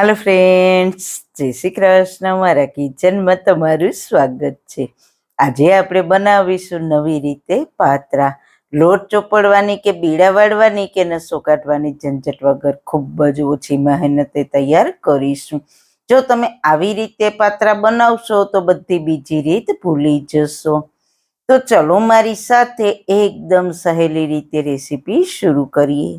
હાલો friends જય શ્રી કૃષ્ણ. મારા કિચનમાં તમારું સ્વાગત છે. આજે આપણે બનાવીશું નવી રીતે પાત્રા. લોટ ચોપડવાની કે બીડા વાળવાની કે નસો કાઢવાની ઝંઝટ વગર ખૂબ જ ઓછી મહેનતે તૈયાર કરીશું. જો તમે આવી રીતે પાત્રા બનાવશો તો બધી બીજી રીત ભૂલી જશો. તો ચલો મારી સાથે એકદમ સહેલી રીતે રેસીપી શરૂ કરીએ.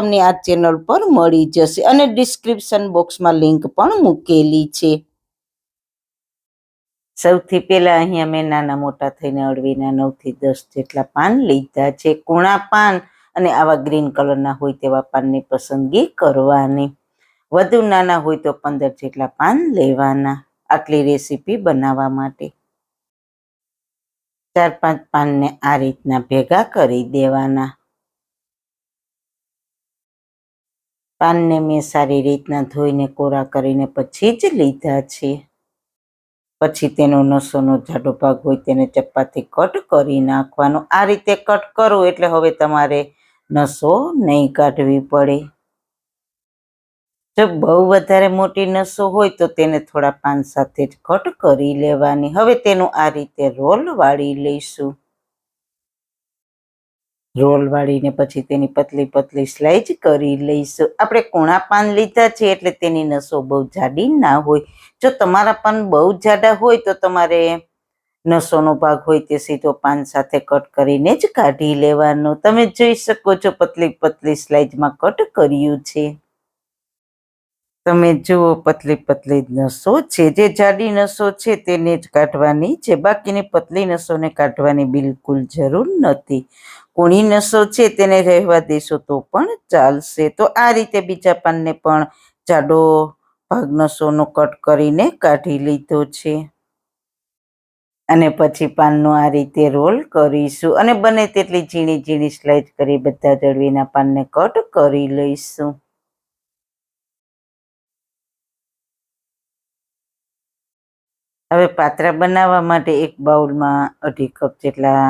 તમને આ ચેનલ પર મળી જશે અને ડિસ્ક્રિપ્શન બોક્સમાં લિંક પણ મૂકેલી છે. સૌથી પહેલા અહીંયા મેં નાના મોટા થઈને અળવીના નવથી દસ જેટલા પાન લીધા છે. કૂણા પાન અને આવા ગ્રીન કલરના હોય તેવા પાનની પસંદગી કરવાની. વધુ નાના હોય તો પંદર જેટલા પાન લેવાના. આટલી રેસીપી બનાવવા માટે. ચાર પાંચ પાનને આ રીતના ભેગા કરી દેવાના. પાનને મેં સારી રીતના ધોઈને, કોરા કરીને પછી જ લીધા છે. પછી તેનો નસોનો જાડો ભાગ હોય તેને ચપ્પાથી કટ કરી નાખવાનો. આ રીતે કટ કરો એટલે હવે તમારે નસો નહીં કાઢવી પડે. જો બહુ વધારે મોટી નસો હોય તો તેને થોડા પાન સાથે જ કટ કરી લેવાની. હવે તેનું આ રીતે રોલ વાળી લઈશું. રોલ વાળીને પછી તેની પતલી પતલી સ્લાઇસ કરી લઈશું. આપણે કોણા પાન લીધા છે એટલે તેની નસો બહુ જાડી ના હોય. જો તમારા પાન બહુ જાડા હોય તો તમારે નસોનો ભાગ હોય તે સીધો પાન સાથે કટ કરીને જ કાઢી લેવાનો. તમે જોઈ શકો છો પતલી પતલી સ્લાઇજમાં કટ કર્યું છે. તમે જુઓ પતલી પતલી નસો છે. જે જાડી નસો છે તેને જ કાઢવાની છે. બાકીની પતલી નસોને કાઢવાની બિલકુલ જરૂર નથી. કુણી નસો છે તેને રહેવા દેશો તો પણ ચાલશે. તો આ રીતે બીજા પાનને પણ જાડો ભાગ નસોનો કટ કરીને કાઢી લીધો છે. અને પછી પાનનો આ રીતે રોલ કરીશું. અને બને તેટલી ઝીણી ઝીણી સ્લાઇસ કરી બધા જળવીના પાનને કટ કરી લઈશું. હવે પાત્રા બનાવવા માટે એક બાઉલમાં અઢી કપ જેટલા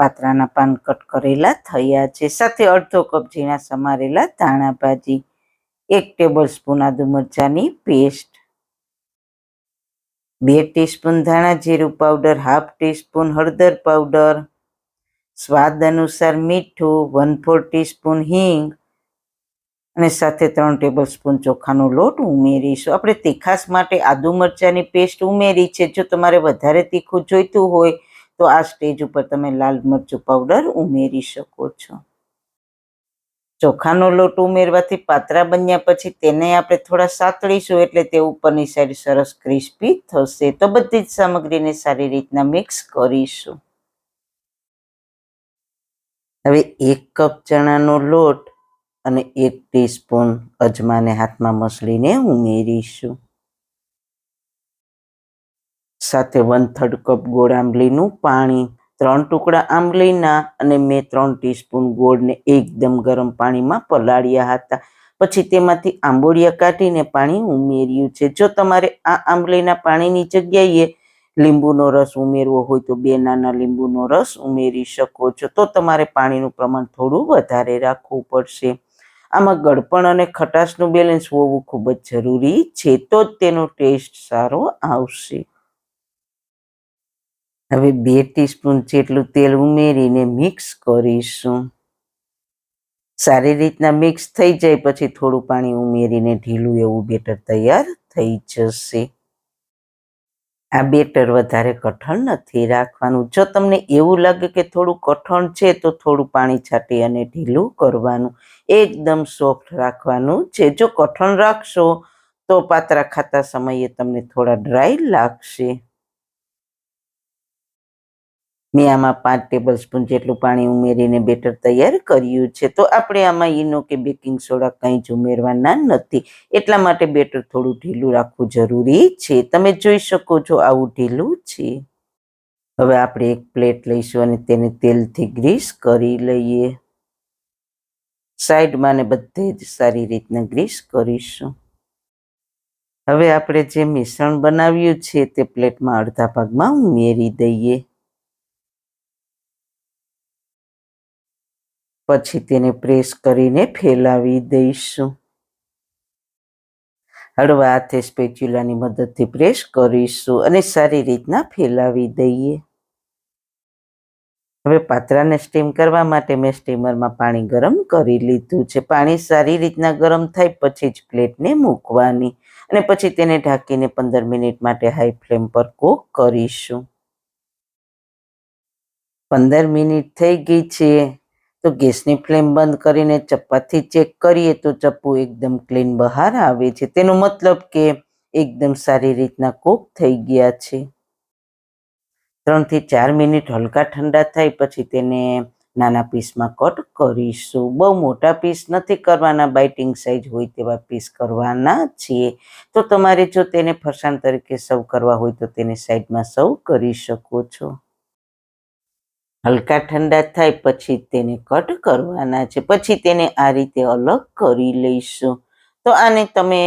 પાત્રાના પાન કટ કરેલા થયા છે. સાથે અડધો કપ ઝીણા સમારેલા ધાણા ભાજી, એક ટેબલ સ્પૂન આદુ મરચાની પેસ્ટ, બે ટીસ્પૂન ધાણા જીરું પાવડર, હાફ ટીસ્પૂન હળદર પાવડર, સ્વાદ અનુસાર મીઠું, વન ફોર ટીસ્પૂન હિંગ અને સાથે ત્રણ ટેબલ સ્પૂન ચોખાનો લોટ ઉમેરીશું. આપણે તીખાસ માટે આદુ મરચાંની પેસ્ટ ઉમેરી છે. જો તમારે વધારે તીખું જોઈતું હોય તો આ સ્ટેજ ઉપર તમે લાલ મરચું પાવડર ઉમેરી શકો છો. ચોખાનો લોટ ઉમેરવાથી પાતરા બન્યા પછી તેને આપણે થોડા સાતળીશું એટલે તે ઉપરની સાઈડ સરસ ક્રિસ્પી થશે. તો બધી જ સામગ્રીને સારી રીતના મિક્સ કરીશું. હવે એક કપ ચણાનો લોટ અને એક ટીસ્પૂન અજમાને હાથમાં મસળીને ઉમેરીશું. સાથે વન થર્ડ કપ ગોળ આંબલીનું પાણી, ત્રણ ટુકડા આંબલીના અને મેં ત્રણ ટીસ્પૂન ગોળને એકદમ ગરમ પાણીમાં પલાળ્યા હતા. પછી તેમાંથી આંબોળિયા કાઢીને પાણી ઉમેર્યું છે. જો તમારે આ આંબલીના પાણીની જગ્યાએ લીંબુનો રસ ઉમેરવો હોય તો બે નાના લીંબુનો રસ ઉમેરી શકો છો. તો તમારે પાણીનું પ્રમાણ થોડું વધારે રાખવું પડશે. આમાં ગળપણ અને ખટાશનું બેલેન્સ હોવું ખૂબ જ જરૂરી છે. તો જ તેનો ટેસ્ટ સારો આવશે. હવે બે ટીસ્પૂન જેટલું તેલ ઉમેરીને મિક્સ કરીશું. સારી રીતના મિક્સ થઈ જાય પછી થોડું પાણી ઉમેરીને ઢીલું એવું બેટર તૈયાર થઈ જશે. આ બેટર વધારે કઠણ નથી રાખવાનું. જો તમને એવું લાગે કે થોડું કઠણ છે તો થોડું પાણી છાંટી અને ઢીલું કરવાનું. એકદમ સોફ્ટ રાખવાનું છે. જો કઠણ રાખશો તો પાત્રા ખાતા સમયે તમને થોડા ડ્રાય લાગશે. મેં આમાં પાંચ ટેબલ સ્પૂન જેટલું પાણી ઉમેરીને બેટર તૈયાર કર્યું છે. તો આપણે આમાં ઈનો કે બેકિંગ સોડા કંઈ જ ઉમેરવાના નથી. એટલા માટે બેટર થોડું ઢીલું રાખવું જરૂરી છે. તમે જોઈ શકો છો આવું ઢીલું છે. હવે આપણે એક પ્લેટ લઈશું અને તેને તેલથી ગ્રીસ કરી લઈએ. સાઈડમાં ને બધે જ સારી રીતના ગ્રીસ કરીશું. હવે આપણે જે મિશ્રણ બનાવ્યું છે તે પ્લેટમાં અડધા ભાગમાં ઉમેરી દઈએ. પછી તેને પ્રેસ કરીને ફેલાવી દઈશું. હળવા હાથે સ્પેચ્યુલાની મદદથી પ્રેસ કરીશું અને સારી રીતના ફેલાવી દઈએ. હવે પાત્રાને સ્ટીમ કરવા માટે મેં સ્ટીમરમાં પાણી ગરમ કરી લીધું છે. પાણી સારી રીતના ગરમ થાય પછી જ પ્લેટને મૂકવાની અને પછી તેને ઢાંકીને પંદર મિનિટ માટે હાઈ ફ્લેમ પર કૂક કરીશું. પંદર મિનિટ થઈ ગઈ છે. તો ગેસની ફ્લેમ બંધ કરીને ચપ્પાથી ચેક કરીએ તો ચપ્પુ એકદમ ક્લીન બહાર આવે છે. તેનો મતલબ કે એકદમ સારી રીતના કૂક થઈ ગયા છે. ત્રણથી ચાર મિનિટ હલકા ઠંડા થાય પછી તેને નાના પીસમાં કટ કરીશું. બહુ મોટા પીસ નથી કરવાના, બાઇટિંગ સાઇઝ હોય તેવા પીસ કરવાના છીએ. તો તમારે જો તેને ફરસાણ તરીકે સર્વ કરવા હોય તો તેને સાઈડમાં સર્વ કરી શકો છો. હલકા ઠંડા થાય પછી તેને કટ કરવાના છે. પછી તેને આ રીતે અલગ કરી લઈશું. તો આને તમે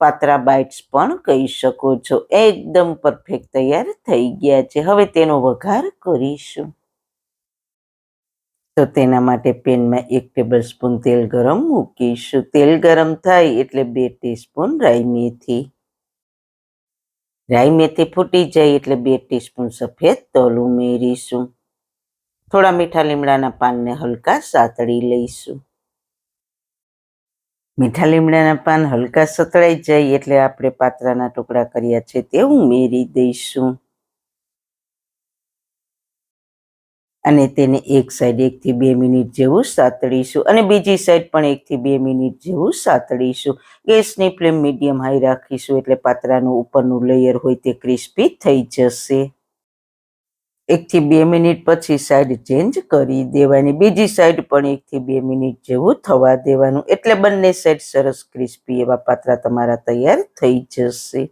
પાત્રા બાઇટ્સ પણ કહી શકો છો. એકદમ પરફેક્ટ તૈયાર થઈ ગયા છે. હવે તેનો વઘાર કરીશું. તો તેના માટે પેનમાં એક ટેબલ સ્પૂન તેલ ગરમ મૂકીશું. તેલ ગરમ થાય એટલે બે ટીસ્પૂન રાઈ મેથી. રાઈ મેથી ફૂટી જાય એટલે બે ટીસ્પૂન સફેદ તલ ઉમેરીશું. થોડા મીઠા લીમડાના પાનને હલકા સાતળી લઈશું. મીઠા લીમડાના પાન હલકા સતળાઈ જાય એટલે આપણે પાત્રાના ટુકડા કર્યા છે તે ઉમેરી દઈશું. અને તેને એક સાઈડ એકથી બે મિનિટ જેવું સાતળીશું અને બીજી સાઈડ પણ એકથી બે મિનિટ જેવું સાતળીશું. ગેસની ફ્લેમ મીડિયમ હાઈ રાખીશું એટલે પાત્રાનું ઉપરનું લેયર હોય તે ક્રિસ્પી થઈ જશે. એકથી બે મિનિટ પછી સાઈડ ચેન્જ કરી દેવાની. બીજી સાઈડ પણ એકથી બે મિનિટ જેવું થવા દેવાનું. એટલે બંને સાઈડ સરસ ક્રિસ્પી એવા પાત્રા તમારા તૈયાર થઈ જશે.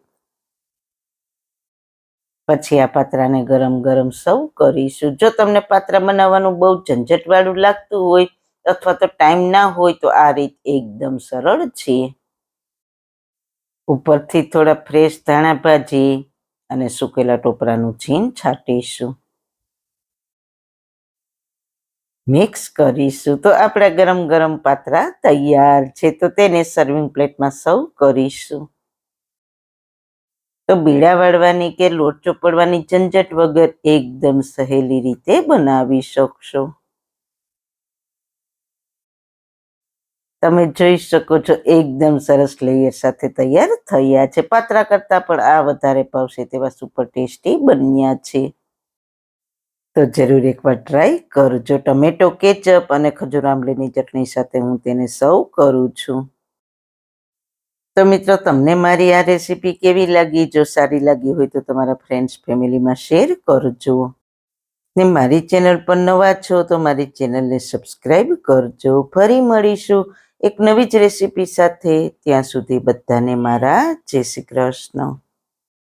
પછી આ પાત્રાને ગરમ ગરમ સર્વ કરીશું. જો તમને પાત્રા બનાવવાનું બહુ ઝંઝટવાળું લાગતું હોય અથવા તો ટાઈમ ના હોય તો આ રીત એકદમ સરળ છે. ઉપરથી થોડા ફ્રેશ ધાણા ભાજી અને સુકેલા ટોપરાનું છીન છાંટીશું. મિક્સ કરીશું. તો આપણા ગરમ ગરમ પાત્રા તૈયાર છે. તો તેને સર્વિંગ પ્લેટમાં સર્વ કરીશું. તો બીડા વાળવાની કે લોટ ચોપડવાની ઝંઝટ વગર એકદમ સહેલી રીતે બનાવી શકશો. તમે જોઈ શકો છો એકદમ સરસ લેયર સાથે તૈયાર થયા છે. પાત્રા કરતા પણ આ વધારે ભાવશે તેવા સુપર ટેસ્ટી બન્યા છે. તો જરૂર એકવાર ટ્રાય કરજો ટમેટો કેચઅપ અને ખજૂર આંબલીની ચટણી સાથે હું તેને સર્વ કરું છું. તો મિત્રો, તમને મારી આ રેસીપી કેવી લાગી? જો સારી લાગી હોય તો તમારા ફ્રેન્ડ્સ ફેમિલીમાં શેર કરજો ને મારી ચેનલ પર નવા છો તો મારી ચેનલને સબસ્ક્રાઈબ કરજો. ફરી મળીશું એક નવી જ રેસીપી સાથે. ત્યાં સુધી બધાને મારા જય શ્રી કૃષ્ણ.